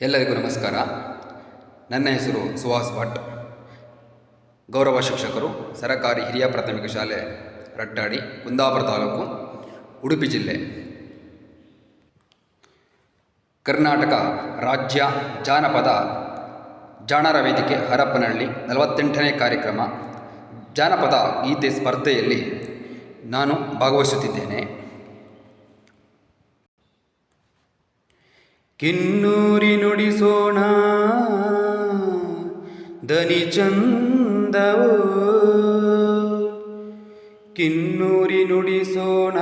ಎಲ್ಲರಿಗೂ ನಮಸ್ಕಾರ. ನನ್ನ ಹೆಸರು ಸುಹಾಸ್ ಭಟ್. ಗೌರವ ಶಿಕ್ಷಕರು, ಸರಕಾರಿ ಹಿರಿಯ ಪ್ರಾಥಮಿಕ ಶಾಲೆ ರಟ್ಟಾಡಿ, ಕುಂದಾಪುರ ತಾಲೂಕು, ಉಡುಪಿ ಜಿಲ್ಲೆ. ಕರ್ನಾಟಕ ರಾಜ್ಯ ಜಾನಪದ ಜಾಣರ ವೇದಿಕೆ ಹರಪ್ಪನಹಳ್ಳಿ ನಲವತ್ತೆಂಟನೇ ಕಾರ್ಯಕ್ರಮ, ಜಾನಪದ ಗೀತೆ ಸ್ಪರ್ಧೆಯಲ್ಲಿ ನಾನು ಭಾಗವಹಿಸುತ್ತಿದ್ದೇನೆ. ಕಿನ್ನೂರಿ ನುಡಿಸೋಣ ದನಿ ಚಂದವೋ ಕಿನ್ನೂರಿ ನುಡಿಸೋಣ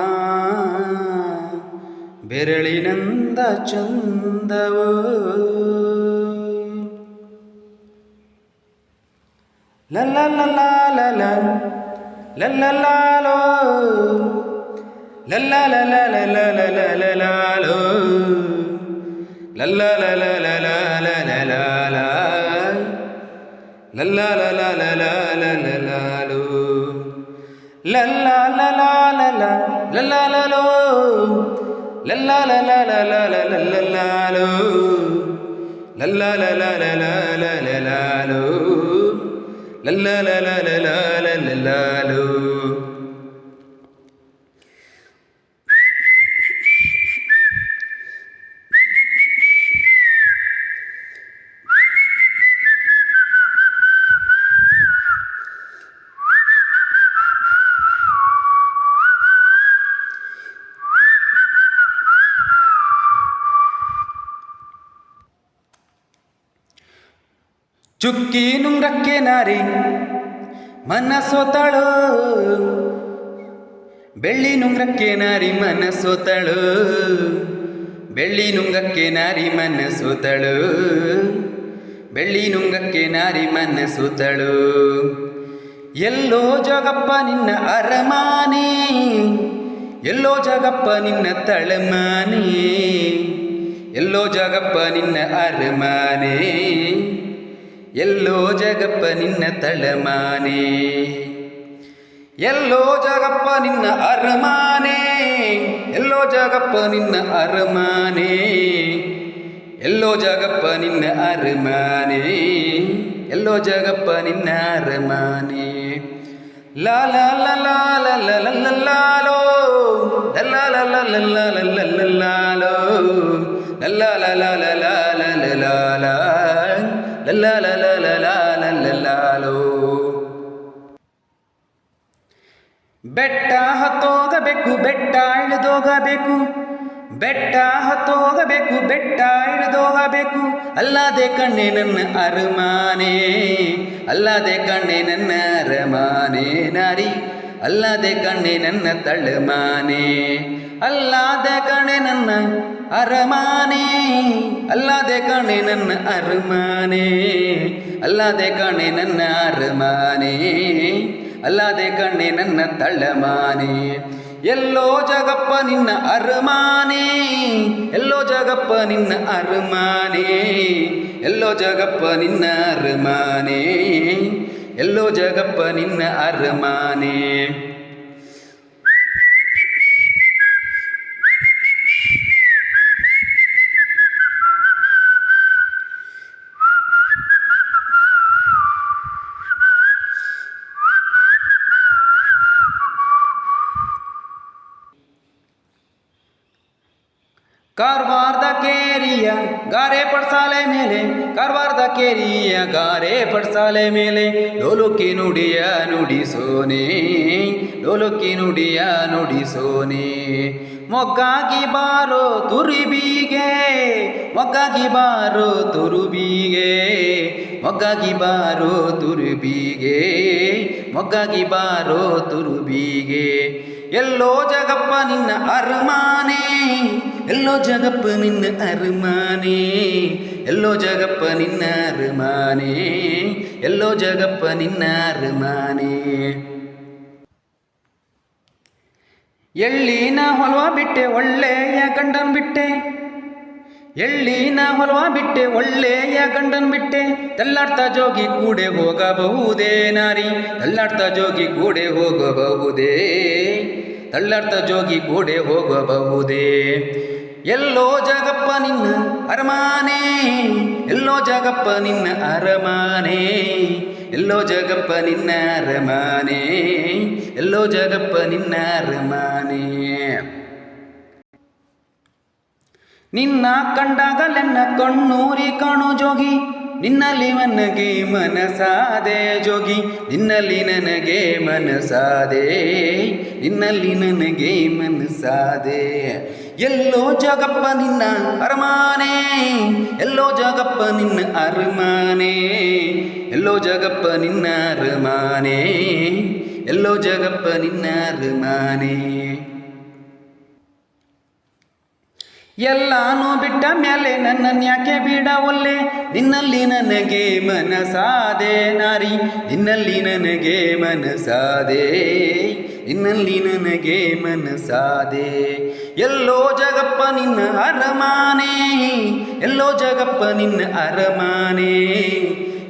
ಬೆರಳಿನಂದ ಚಂದವೋ ಲಲ್ಲ ಲಲ್ಲ ಲಲ ലല്ലാലോ ಚುಕ್ಕಿ ನುಂಗಕ್ಕೆ ನಾರಿ ಮನಸ್ಸೋತಾಳು ಬೆಳ್ಳಿ ನುಂಗ್ರಕ್ಕೆ ನಾರಿ ಮನಸ್ಸೋತಾಳು ಬೆಳ್ಳಿ ನುಂಗಕ್ಕೆ ನಾರಿ ಮನಸ್ಸೋತಾಳು ಬೆಳ್ಳಿ ನುಂಗಕ್ಕೆ ನಾರಿ ಮನಸ್ಸೋತಾಳು ಎಲ್ಲೋ ಜಗಪ್ಪ ನಿನ್ನ ಅರಮಾನೆ, ಎಲ್ಲೋ ಜಗಪ್ಪ ನಿನ್ನ ತಳಮಾನೆ, ಎಲ್ಲೋ ಜಗಪ್ಪ ನಿನ್ನ ಅರಮಾನೆ. ಎಲ್ಲೋ ಜಗಪ್ಪ ನಿನ್ನ ತಳಮಾನೆ ಎಲ್ಲೋ ಜಗಪ್ಪ ನಿನ್ನ ಅರಮಾನೆ ಎಲ್ಲೋ ಜಗಪ್ಪ ನಿನ್ನ ಅರಮಾನೆ ಎಲ್ಲೋ ಜಗಪ್ಪ ನಿನ್ನ ಅರಮಾನೆ ಎಲ್ಲೋ ಜಗಪ್ಪ ನಿನ್ನ ಅರಮಾನೆ ಲಾಲೋ ಲಾಲೋ ಲಲ್ಲ ಲಾಲ ಬೆಟ್ಟ ಹತ್ತೋಗಬೇಕು ಬೆಟ್ಟ ಇಳಿದೋಗಬೇಕು ಬೆಟ್ಟ ಹತ್ತೋಗಬೇಕು ಬೆಟ್ಟ ಇಳಿದೋಗಬೇಕು ಅಲ್ಲದೆ ಕಣ್ಣೆ ನನ್ನ ಅರಮಾನೆ ಅಲ್ಲದೆ ಕಣ್ಣೆ ನನ್ನ ಅರಮಾನೆ ನಾರಿ ಅಲ್ಲದೆ ಕಣ್ಣೆ ನನ್ನ ತಳ್ಳಮಾನೆ ಅಲ್ಲದೆ ಕಣ್ಣೆ ನನ್ನ ಅರಮಾನೆ ಅಲ್ಲದೆ ಕಣೆ ನನ್ನ ಅರಮಾನೆ ಅಲ್ಲದೆ ಕಣೆ ನನ್ನ ಅರಮಾನೆ ಅಲ್ಲದೆ ಕಣ್ಣೆ ನನ್ನ ತಳ್ಳಮಾನೆ. ಎಲ್ಲೋ ಜಗಪ್ಪ ನಿನ್ನ ಅರಮಾನೆ. ಎಲ್ಲೋ ಜಗಪ್ಪ ನಿನ್ನ ಅರಮಾನೆ. ಎಲ್ಲೋ ಜಗಪ್ಪ ನಿನ್ನ ಅರಮಾನೆ. ಎಲ್ಲೋ ಜಗಪ್ಪ ನಿನ್ನ ಅರಮಾನೆ. ಕಾರವಾರದ ಕೇರಿಯ ಗಾರೆ ಪಡ್ಸಾಲೆ ಮೇಲೆ ಕಾರವಾರದ ಕೇರಿಯ ಗಾರೆ ಪಡ್ಸಾಲೆ ಮೇಲೆ, ಲೋಲುಕಿ ನುಡಿಯ ನುಡಿಸೋನೆ, ಲೋಲುಕಿ ನುಡಿಯ ನುಡಿಸೋನೆ. ಮೊಗ್ಗಾಗಿ ಬಾರೋ ತುರುಬೀಗೆ, ಮೊಗ್ಗಾಗಿ ಬಾರೋ ತುರುಬೀಗೆ, ಮೊಗ್ಗಾಗಿ ಬಾರೋ ತುರುಬೀಗೆ, ಮೊಗ್ಗಾಗಿ ಬಾರೋ ತುರುಬೀಗೆ. ಎಲ್ಲೋ ಜಗಪ್ಪ ನಿನ್ನ ಅರಮಾನೆ ಎಲ್ಲೋ ಜಗಪ್ಪ ನಿನ್ನ ಅರಮಾನೆ ಎಲ್ಲೋ ಜಗಪ್ಪ ನಿನ್ನ ಅರಮಾನೆ ಎಲ್ಲೋ ಜಗಪ್ಪ ನಿನ್ನ ಅರಮಾನೆ ಎಳ್ಳಿನ ಹೊಲವ ಬಿಟ್ಟೆ ಒಳ್ಳೆಯ ಗಂಡನ್ ಬಿಟ್ಟೆ ಎಳ್ಳಿನ ಹೊಲವ ಬಿಟ್ಟೆ, ಒಳ್ಳೆಯ ಗಂಡನ್ ಬಿಟ್ಟೆ. ತಳ್ಳಾಡ್ತಾ ಜೋಗಿ ಕೂಡೆ ಹೋಗಬಹುದೇ ನಾರಿ? ತಲ್ಲಾಡ್ತಾ ಜೋಗಿ ಕೂಡೆ ಹೋಗಬಹುದೇ? ತಳ್ಳಾಡ್ತಾ ಜೋಗಿ ಕೂಡೆ ಹೋಗಬಹುದೇ? ಎಲ್ಲೋ ಜಗಪ್ಪ ನಿನ್ನ ಅರಮಾನೆ? ಜಗಪ್ಪ ನಿನ್ನ ಅರಮಾನೆ? ಎಲ್ಲೋ ಜಗಪ್ಪ ನಿನ್ನ ಅರಮಾನೆ? ಎಲ್ಲೋ ಜಗಪ್ಪ ನಿನ್ನ ಅರಮಾನೆ? ನಿನ್ನ ಕಂಡಾಗಲೆನ್ನ ಕಣ್ಣೂರಿ ಕಾಣೋ ಜೋಗಿ ನಿನ್ನಲ್ಲಿ ನನಗೆ ಮನಸಾದೆ ಜೋಗಿ ನಿನ್ನಲ್ಲಿ ನನಗೆ ಮನಸಾದೆ ನಿನ್ನಲ್ಲಿ ನನಗೆ ಮನಸಾದೆ ಎಲ್ಲೋ ಜಗಪ್ಪ ನಿನ್ನ ಅರಮಾನೆ ಎಲ್ಲೋ ಜಗಪ್ಪ ನಿನ್ನ ಅರಮಾನೆ ಎಲ್ಲೋ ಜಗಪ್ಪ ನಿನ್ನ ಅರಮಾನೆ ಎಲ್ಲೋ ಜಗಪ್ಪ ನಿನ್ನ ಅರಮಾನೆ ಎಲ್ಲಾನು ಬಿಟ್ಟ ಮೇಲೆ ನನ್ನನ್ಯಾಕೆ ಬಿಡ ಒಲ್ಲೆ? ನಿನ್ನಲ್ಲಿ ನನಗೆ ಮನಸಾದೆ ನಾರಿ, ನಿನ್ನಲ್ಲಿ ನನಗೆ ಮನಸಾದೆ. ನಿನ್ನಲ್ಲಿ ನನಗೆ ಮನಸಾದೆ. ಎಲ್ಲೋ ಜಗಪ್ಪ ನಿನ್ನ ಅರಮಾನೆ, ಎಲ್ಲೋ ಜಗಪ್ಪ ನಿನ್ನ ಅರಮಾನೆ.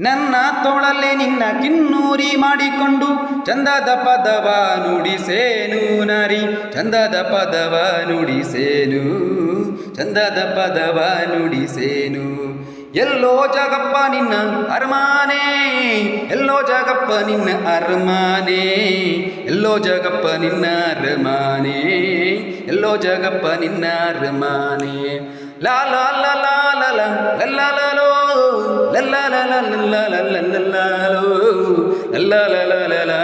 ನನ್ನ ತೋಳಲ್ಲೇ ನಿನ್ನ ಕಿನ್ನೂರಿ ಮಾಡಿಕೊಂಡು ಚಂದದ ಪದವ ನುಡಿಸೇನು ನಾರಿ ಚಂದದ ಪದವ ನುಡಿಸೇನು ಚಂದದ ಪದವ ನುಡಿಸೇನು ಎಲ್ಲೋ ಜಗಪ್ಪ ನಿನ್ನ ಅರಮಾನೆ ಎಲ್ಲೋ ಜಗಪ್ಪ ನಿನ್ನ ಅರಮಾನೆ ಎಲ್ಲೋ ಜಗಪ್ಪ ನಿನ್ನ ಅರಮಾನೆ ಎಲ್ಲೋ ಜಗಪ್ಪ ನಿನ್ನ ಅರಮಾನೆ ಲಾ ಲಾ ಲಾ ಲಾ ಲಾ ಲಾ ಲಾ ಲಾ ലല്ലാലോ ലല്ലാലോ ലല്ലാലോ